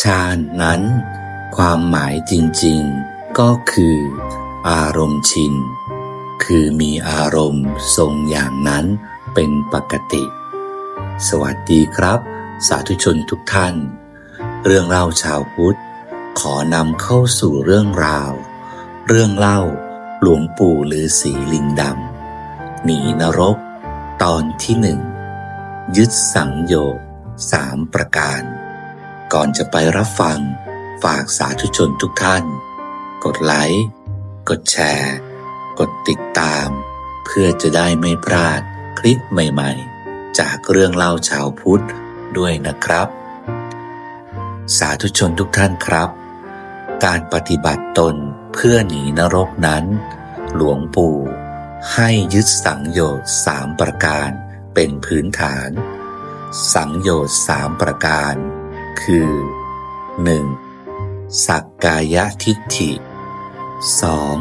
ฌานนั้น ความหมายจริงๆ ก็คือ อารมณ์ชิน คือมีอารมณ์ทรงอย่างนั้นเป็นปกติ สวัสดีครับ สาธุชนทุกท่าน เรื่องเล่าชาวพุทธ ขอนำเข้าสู่เรื่องราว เรื่องเล่าหลวงปู่ฤาษีลิงดำหนีนรก ตอนที่หนึ่งยึดสังโยชน์สามประการ ก่อนจะไปรับฟัง ฝากสาธุชนทุกท่าน กดไลค์ กดแชร์ กดติดตาม เพื่อจะได้ไม่พลาดคลิปใหม่ๆ จากเรื่องเล่าชาวพุทธด้วยนะครับ สาธุชนทุกท่านครับ การปฏิบัติตนเพื่อหนีนรกนั้น หลวงปู่ให้ยึดสังโยชน์สามประการเป็นพื้นฐาน สังโยชน์สามประการ คือ 1. สักกายทิฏฐิ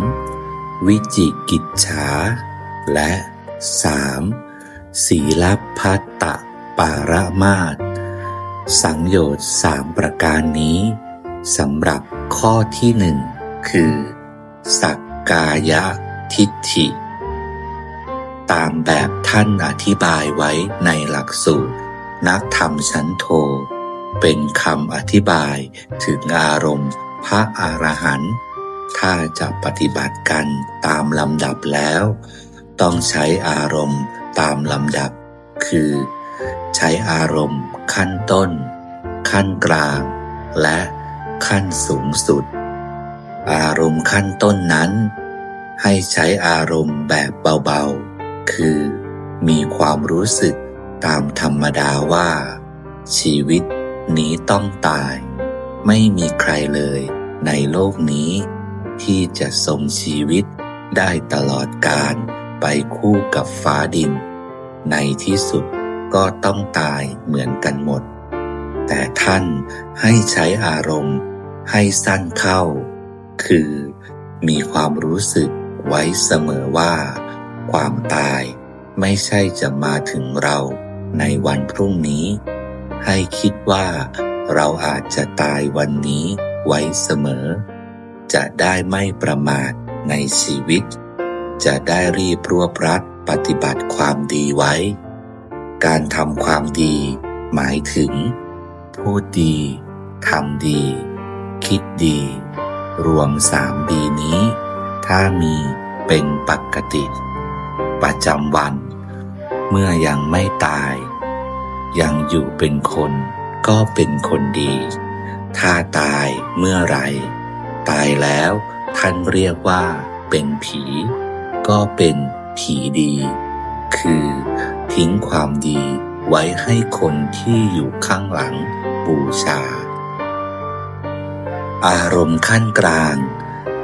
2. วิจิกิจฉา และ 3. ศีลพัตตปาระมาตสังโยชน์สามประการนี้สำหรับข้อที่หนึ่งคือ สักกายทิฏฐิ ตามแบบท่านอธิบายไว้ในหลักสูตร นักธรรมชั้นโท เป็นคำอธิบายถึงอารมณ์พระอรหันต์ถ้าจะปฏิบัติกันตามลำดับแล้ว ต้องใช้อารมณ์ตามลำดับ คือ ใช้อารมณ์ขั้นต้น ขั้นกลาง และขั้นสูงสุด อารมณ์ขั้นต้นนั้น ให้ใช้อารมณ์แบบเบาๆ คือ มีความรู้สึกตามธรรมดาว่า ชีวิต นี้ต้องตาย ไม่มีใครเลยในโลกนี้ ที่จะทรงชีวิตได้ตลอดกาลไปคู่กับฟ้าดิน ในที่สุดก็ต้องตายเหมือนกันหมด แต่ท่านให้ใช้อารมณ์ให้สั้นเข้า คือมีความรู้สึกไว้เสมอว่า ความตายไม่ใช่จะมาถึงเราในวันพรุ่งนี้ ให้คิดว่าเราอาจจะตายวันนี้ไว้เสมอ จะได้ไม่ประมาทในชีวิต จะได้รีบรวบรัดปฏิบัติความดีไว้ การทำความดีหมายถึง พูดดี ทำดี คิดดี รวมสามดีนี้ ถ้ามีเป็นปกติ ประจำวัน เมื่อยังไม่ตาย ยังอยู่เป็นคน ก็เป็นคนดี ถ้าตายเมื่อไร ตายแล้วท่านเรียกว่าเป็นผี ก็เป็นผีดี คือทิ้งความดีไว้ให้คนที่อยู่ข้างหลังบูชา อารมณ์ขั้นกลาง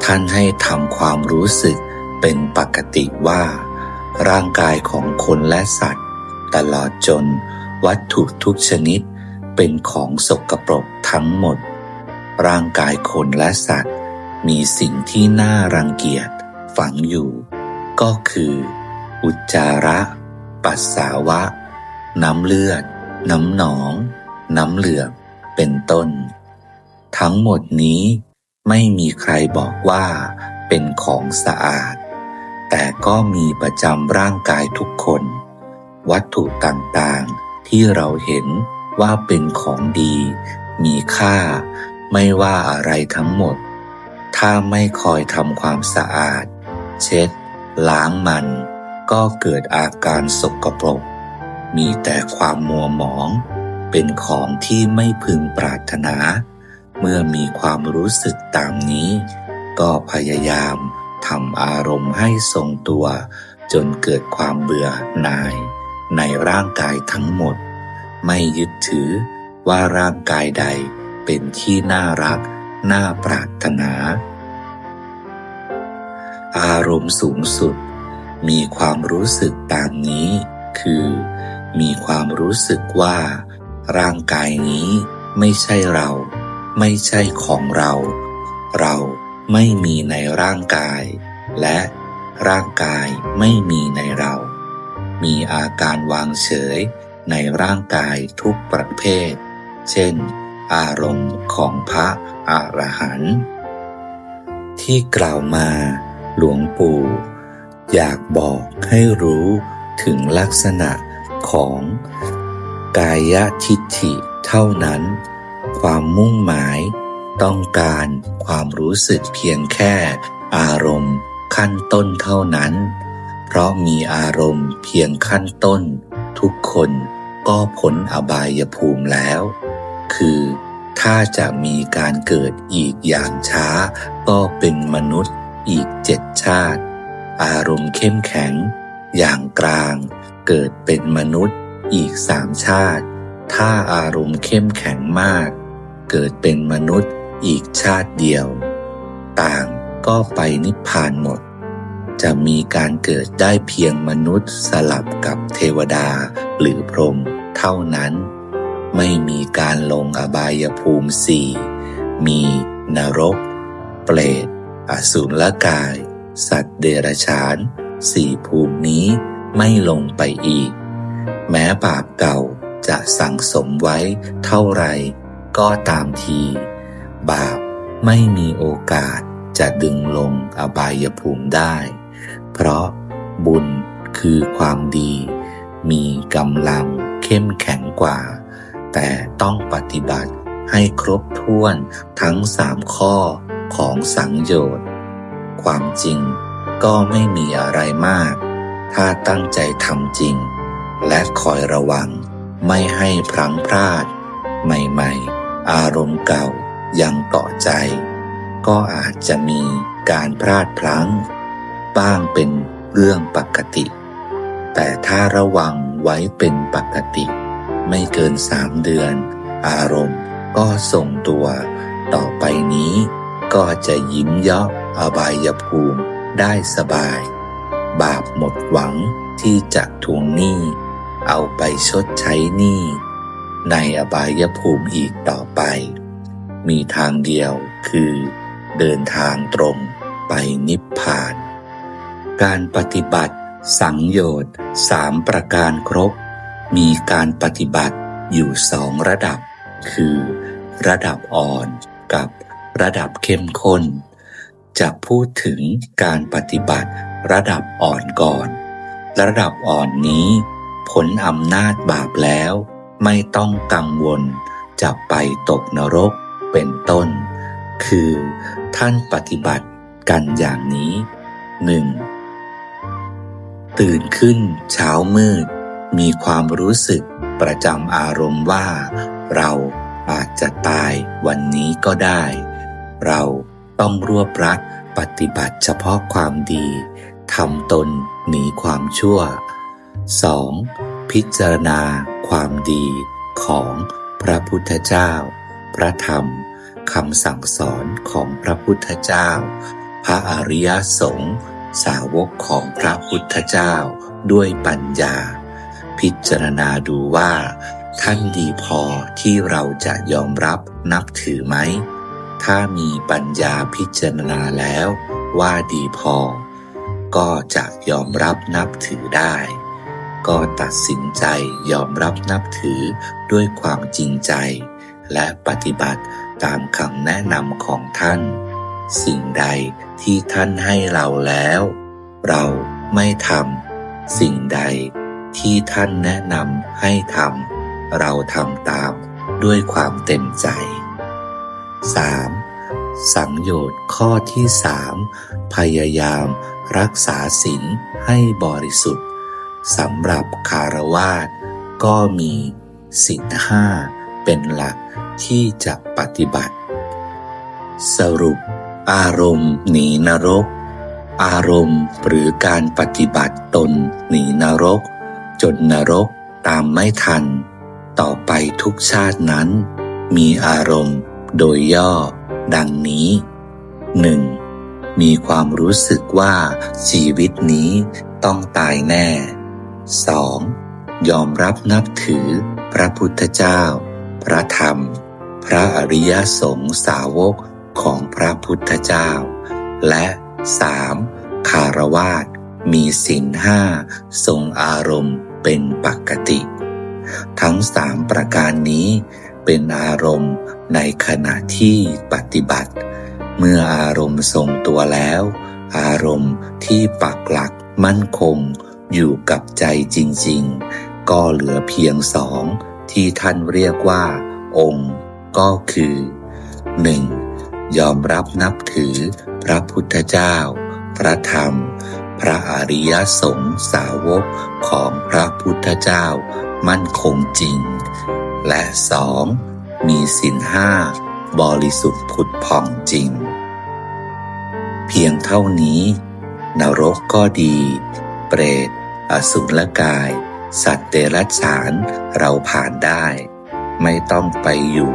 ท่านให้ทำความรู้สึกเป็นปกติว่า ร่างกายของคนและสัตว์ ตลอดจน วัตถุทุกชนิดเป็นของสกปรกทั้งหมด ร่างกายคนและสัตว์ มีสิ่งที่น่ารังเกียจฝังอยู่ ก็คือ อุจจาระ ปัสสาวะ น้ำเลือด น้ำหนอง น้ำเหลืองเป็นต้น ทั้งหมดนี้ไม่มีใครบอกว่าเป็นของสะอาด แต่ก็มีประจำร่างกายทุกคน วัตถุต่างๆ ที่เราเห็นว่าเป็นของดี มีค่า ไม่ว่าอะไรทั้งหมด ถ้าไม่คอยทำความสะอาด เช็ด ล้างมัน ก็เกิดอาการสกปรก มีแต่ความมัวหมอง เป็นของที่ไม่พึงปรารถนา เมื่อมีความรู้สึกตามนี้ ก็พยายามทำอารมณ์ให้ทรงตัว จนเกิดความเบื่อหน่าย ในร่างกายทั้งหมด ไม่ยึดถือว่าร่างกายใดเป็นที่น่ารัก น่าปรารถนา อารมณ์สูงสุด มีความรู้สึกตามนี้ คือ มีความรู้สึกว่า ร่างกายนี้ไม่ใช่เรา ไม่ใช่ของเรา เราไม่มีในร่างกาย และร่างกายไม่มีในเรา มีอาการวางเฉยในร่างกายทุกประเภท เช่น อารมณ์ของพระอรหันต์ที่กล่าวมาหลวงปู่ อยากบอกให้รู้ถึงลักษณะของกายทิฏฐิเท่านั้น ความมุ่งหมายต้องการความรู้สึกเพียงแค่อารมณ์ขั้นต้นเท่านั้น เพราะมีอารมณ์เพียงขั้นต้น ทุกคนก็พ้นอบายภูมิแล้ว คือถ้าจะมีการเกิดอีกอย่างช้า ก็เป็นมนุษย์อีกเจ็ดชาติ อารมณ์เข้มแข็ง อย่างกลางเกิดเป็นมนุษย์อีกสามชาติ ถ้าอารมณ์เข้มแข็งมาก เกิดเป็นมนุษย์อีกชาติเดียว ต่างก็ไปนิพพานหมด จะมีการเกิดได้เพียงมนุษย์สลับกับเทวดาหรือพรหมเท่านั้น ไม่มีการลงอบายภูมิสี่มีนรก เปรต อสุรกาย สัตว์เดรัจฉาน สี่ภูมินี้ไม่ลงไปอีก แม้บาปเก่าจะสั่งสมไว้เท่าไรก็ตามที บาปไม่มีโอกาสจะดึงลงอบายภูมิได้ เพราะบุญคือความดี มีกำลังเข้มแข็งกว่า แต่ต้องปฏิบัติให้ครบถ้วนทั้งสามข้อของสังโยชน์ ความจริงก็ไม่มีอะไรมาก ถ้าตั้งใจทำจริง และคอยระวังไม่ให้พลังพลาด ใหม่ๆ อารมณ์เก่ายังเกาะใจ ก็อาจจะมีการพลาดพลั้ง บ้างเป็นเรื่องปกติ แต่ถ้าระวังไว้เป็นปกติ ไม่เกินสามเดือน อารมณ์ก็ทรงตัว ต่อไปนี้ก็จะยิ้มเยาะอบายภูมิได้สบาย บาปหมดหวังที่จะทวงหนี้ เอาไปชดใช้หนี้ ในอบายภูมิอีกต่อไป มีทางเดียวคือ เดินทางตรงไปนิพพาน การปฏิบัติ สังโยชน์สามประการครบ มีการปฏิบัติอยู่สองระดับ คือ ระดับอ่อนกับระดับเข้มข้น จะพูดถึงการปฏิบัติระดับอ่อนก่อน ระดับอ่อนนี้ผลอำนาจบาปแล้ว ไม่ต้องกังวลจะไปตกนรกเป็นต้น คือ ท่านปฏิบัติกันอย่างนี้หนึ่ง ตื่นขึ้นเช้ามืด มีความรู้สึกประจำอารมณ์ว่า เราอาจจะตายวันนี้ก็ได้ เราต้องรวบรัดปฏิบัติเฉพาะความดีทำตนหนีความชั่ว 2. พิจารณาความดีของพระพุทธเจ้า พระธรรมคำสั่งสอนของพระพุทธเจ้า พระอริยสงฆ์ สาวกของพระพุทธเจ้าด้วยปัญญา พิจารณาดูว่า ท่านดีพอที่เราจะยอมรับนับถือไหม ถ้ามีปัญญาพิจารณาแล้วว่าดีพอ ก็จะยอมรับนับถือได้ ก็ตัดสินใจยอมรับนับถือด้วยความจริงใจ และปฏิบัติตามคำแนะนำของท่าน สิ่งใดที่ท่านให้เราแล้ว เราไม่ทำสิ่งใดที่ท่านแนะนำให้ทำเราทำตามด้วยความเต็มใจ 3. สังโยชน์ข้อที่สามพยายามรักษาศีลให้บริสุทธิ์สำหรับคารวาสก็มีศีลห้าเป็นหลักที่จะปฏิบัติ สรุป อารมณ์หนีนรก อารมณ์หรือการปฏิบัติตนหนีนรก จนนรกตามไม่ทัน ต่อไปทุกชาตินั้น มีอารมณ์โดยย่อ ดังนี้ 1. มีความรู้สึกว่าชีวิตนี้ต้องตายแน่ 2. ยอมรับนับถือพระพุทธเจ้า พระธรรม พระอริยสงฆ์สาวก ของพระพุทธเจ้า และ 3. คารวาสมีศีลห้าทรงอารมณ์เป็นปกติ ทั้งสามประการนี้เป็นอารมณ์ในขณะที่ปฏิบัติ เมื่ออารมณ์ทรงตัวแล้ว อารมณ์ที่ปักหลักมั่นคงอยู่กับใจจริงๆ ก็เหลือเพียงสองที่ท่านเรียกว่า องค์ก็คือ 1. ยอมรับนับถือ พระพุทธเจ้า พระธรรม พระอริยสงฆ์สาวกของพระพุทธเจ้า มั่นคงจริง และสองมีสินห้าบริสุทธิ์ผุดผ่องจริง เพียงเท่านี้ นรกก็ดี เปรต อสุรกาย สัตว์เดรัจฉานเราผ่านได้ ไม่ต้องไปอยู่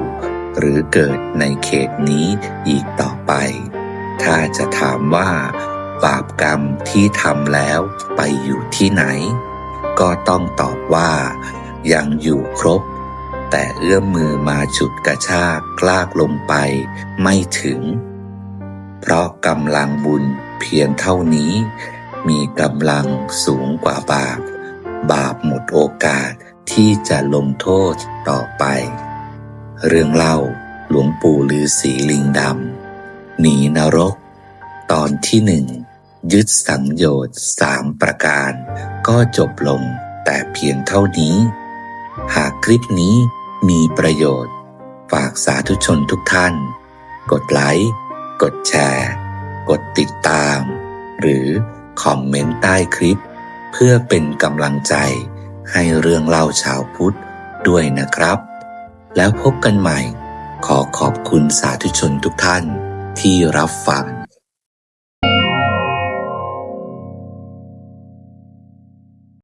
หรือเกิดในเขตนี้อีกต่อไป ถ้าจะถามว่า บาปกรรมที่ทำแล้วไปอยู่ที่ไหน ก็ต้องตอบว่า ยังอยู่ครบ แต่เอื้อมมือมาฉุดกระชากกลากลงไปไม่ถึง เพราะกำลังบุญเพียงเท่านี้ มีกำลังสูงกว่าบาป บาปหมดโอกาสที่จะลงโทษต่อไป เรื่องเล่าหลวงปู่ฤาษีลิงดำหนีนรก ตอนที่หนึ่งยึดสังโยชน์สามประการ ก็จบลงแต่เพียงเท่านี้ หากคลิปนี้มีประโยชน์ ฝากสาธุชนทุกท่าน กดไลค์ กดแชร์ กดติดตาม หรือคอมเมนต์ใต้คลิป เพื่อเป็นกำลังใจให้เรื่องเล่าชาวพุทธด้วยนะครับ แล้วพบกันใหม่ ขอขอบคุณสาธุชนทุกท่านที่รับฟัง